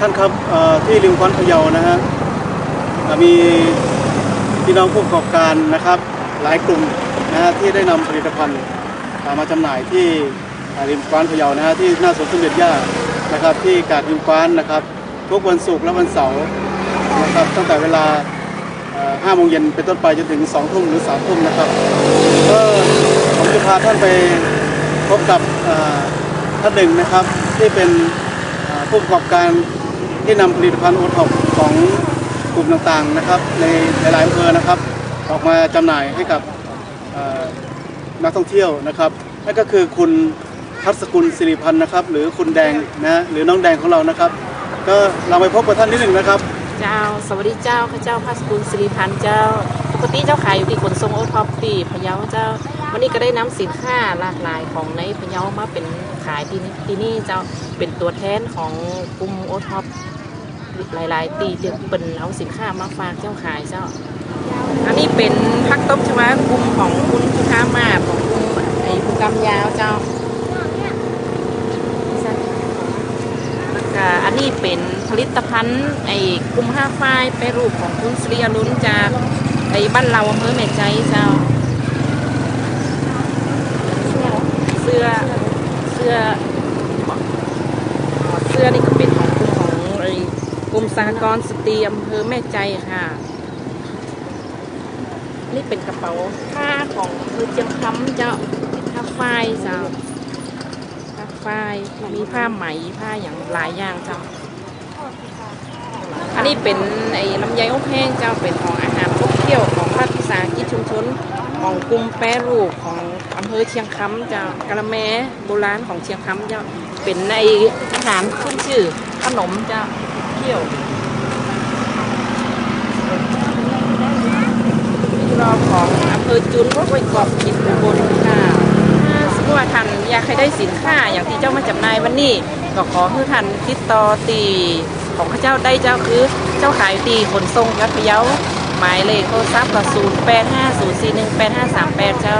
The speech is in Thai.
ท่านครับที่ริมควันพะเยานะฮะมีพี่น้องผู้ประกอบการนะครับ หลายกลุ่มนะฮะที่ได้นำผลิตภัณฑ์อ่ามาจำหน่ายที่ริมควันพะเยานะฮะที่หน้าสวนสมเด็จย่านะครับ ที่กาดริมควันนะครับ ทุกวันศุกร์และวันเสาร์นะครับตั้งแต่เวลาห้าโมงเย็นเป็นต้นไปจนถึง2ทุ่มหรือ3ทุ่มนะครับก็ผมจะพาท่านไปพบกับท่านหนึ่งนะครับ ที่เป็นผู้ประกอบการ ที่นำผลิตภัณฑ์โอท็อปของกลุ่มต่างๆนะครับ ในหลายๆอำเภอนะครับ ออกมาจำหน่ายให้กับนักท่องเที่ยวนะครับนั่นก็คือคุณทัศกุลสิริพันธ์นะครับ หรือคุณแดงนะหรือน้องแดงของเรานะครับ ก็เราไปพบกับท่านนิดหนึ่งนะครับ เจ้า สวัสดีเจ้าข้าเจ้าภาสกุลสิริพันธ์เจ้า ปกติเจ้าขายอยู่ที่ขนส่งโอท็อปที่พะเยาเจ้า วันนี้ก็ได้นำสินค้าหลากหลายของในพะเยามาเป็นขายที่นี่ที่นี่เจ้าเป็นตัวแทนของกลุ่มโอท็อปหลาย ๆ ตีเดือเป็นเอาสินค้ามาฝากเจ้าขายเจ้า อันนี้เป็นพักต้มชวากลุ่มของคุณผู้ค้ามาของกลุ่มไอ้ผู้กำยาวเจ้า แล้วก็อั นนี้เป็นผลิตภัณฑ์ไอ้กลุ่มห้าฝ้ายไปรูปของคุณสรีอรุณจากไอ้บ้านเราอำเภอแม่ใจเจ้า เสื้อเสื้อเสื้อนี่ก็เป็นของกลุ่มของไอ้กลุ่มสหกรณ์สตรีอำเภอแม่ใจค่ะ นี่เป็นกระเป๋าผ้าของอำเภอเชียงคำเจ้าเป็นผ้าฝ้ายเจ้า ฝ้ายมีผ้าไหมผ้าอย่างหลายอย่างเจ้า อันนี้เป็นไอ้ลำไยอบแห้งเจ้าเป็นของอาหารครบเที่ยวของภาควิสากิจชุมชนของกลุ่มแปรรูปของอำเภอเชียงคำเจ้ากะละแมโบราณของเชียงคำเจ้าเป็นในอาหารขึ้นชื่อขนมเจ้าเที่ยวรอของอำเภอจุนไวกอบกินอุบล สินค้าอย่างที่เจ้ามาจำหน่ายวันนี้ก็ขอให้ท่านติดต่อตีของข้าเจ้าได้เจ้าคือเจ้าขายตีขนส่งยัดพะเยาหมายเลขโทรศัพท์ก็ศูนย์แปดห้าศูนย์สี่หนึ่งแปดห้าสามแปดเจ้า